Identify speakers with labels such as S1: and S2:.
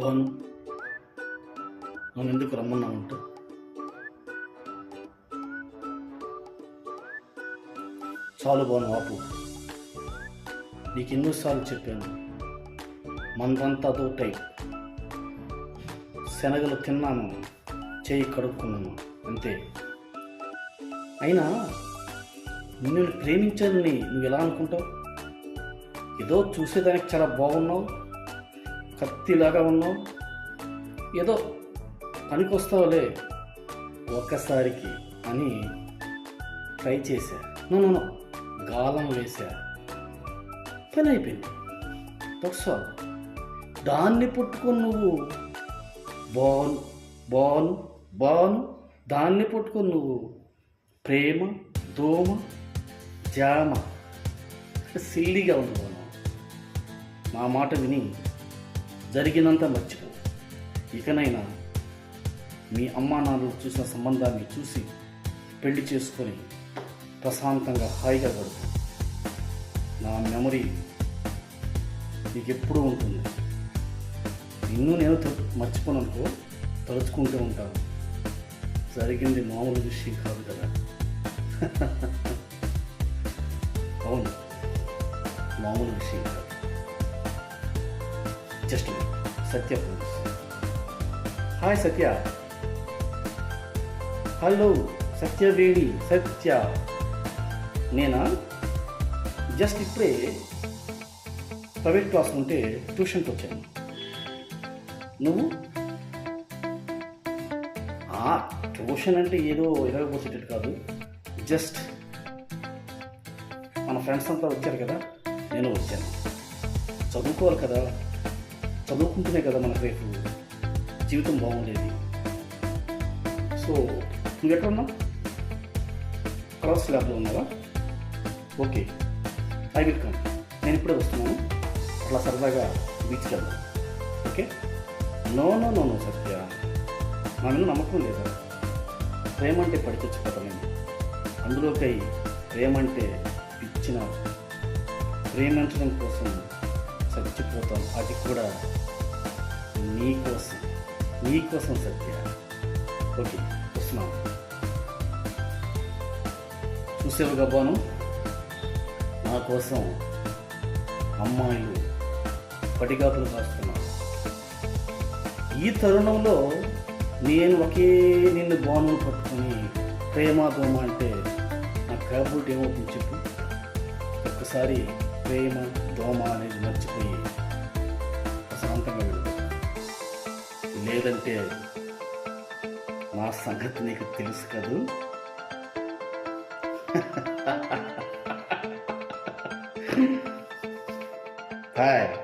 S1: బాను నన్ను ఎందుకు రమ్మన్నావంట చాలు బాను ఆపు. నీకు ఎన్నోసార్లు చెప్పాను. మందంతా తోటై శనగలు తిన్నాను. చేయి కడుక్కున్నాను. అంతే. అయినా నిన్ను ప్రేమించాలని నువ్వు ఎలా అనుకుంటావు? ఏదో చూసేదానికి చాలా బాగున్నావు. కత్తిలాగా ఉన్నావు ఏదో పనికొస్తావులే ఒక్కసారికి అని ట్రై చేశా. నన్ను గాలం వేశా. పని అయిపోయింది. దట్స్ ఆల్ దాన్ని పుట్టుకొని నువ్వు బాను బాను బాను. దాన్ని పుట్టుకొని నువ్వు ప్రేమ దోమ జామ. సిల్లిగా ఉంది మా నా మాట విని జరిగినంత మర్చిపో. ఇకనైనా మీ అమ్మా నాన్నలు చూసిన సంబంధాన్ని చూసి పెళ్ళి చేసుకొని ప్రశాంతంగా హాయిగా గడుపు. నా మెమరీ నీకు ఎప్పుడూ ఉంటుంది. నిన్ను నేను మర్చిపోననుకో తలుచుకుంటూ ఉంటాను. జరిగింది మామూలు విషయం కాదు కదా. అవును. మామూలు విషయం కాదు. Just Satya police hi Satya. Hello Satyaveni Satya. నేనా? జస్ట్ ఇప్పుడే ప్రైవేట్ క్లాస్ ఉంటే ట్యూషన్కి వచ్చాను. నువ్వు? ఆ ట్యూషన్ అంటే ఏదో ఇరగబోసేటట్టు కాదు. జస్ట్ మన ఫ్రెండ్స్ అంతా వచ్చారు కదా నేను వచ్చాను. చదువుకోవాలి కదా. చదువుకుంటేనే కదా మనకు రేపు జీవితం బాగుండేది. సో నువ్వు ఎక్కడ క్రాస్ ల్యాబ్లో ఉన్నావా? ఓకే. I will come. నేను ఇప్పుడే వస్తున్నాను. అట్లా సరదాగా బీచ్కి వెళ్దాం. Okay? No no no no Satya. నా మీద నమ్మకం లేదా? ప్రేమ అంటే పడితెచ్చిపోతాను అందులోకై ప్రేమ అంటే ఇచ్చిన ప్రేమించడం కోసం చచ్చిపోతాం అది కూడా నీ కోసం సత్య. ఓకే వస్తున్నాం. చూసేవి గబ్బాను? నా కోసం అమ్మాయిలు పటిగాపులు కాస్తున్నాను ఈ తరుణంలో నేను ఒకే నిన్ను బాణులు పట్టుకుని ప్రేమ దోమ అంటే నా కాబోటి ఏమవుతుంది చెప్పు. ఒక్కసారి ప్రేమ దోమ అనేది మర్చిపోయి ప్రశాంతంగా వెళ్ళు. లేదంటే నా సంగతి నీకు తెలుసు కదూ? హాయ్.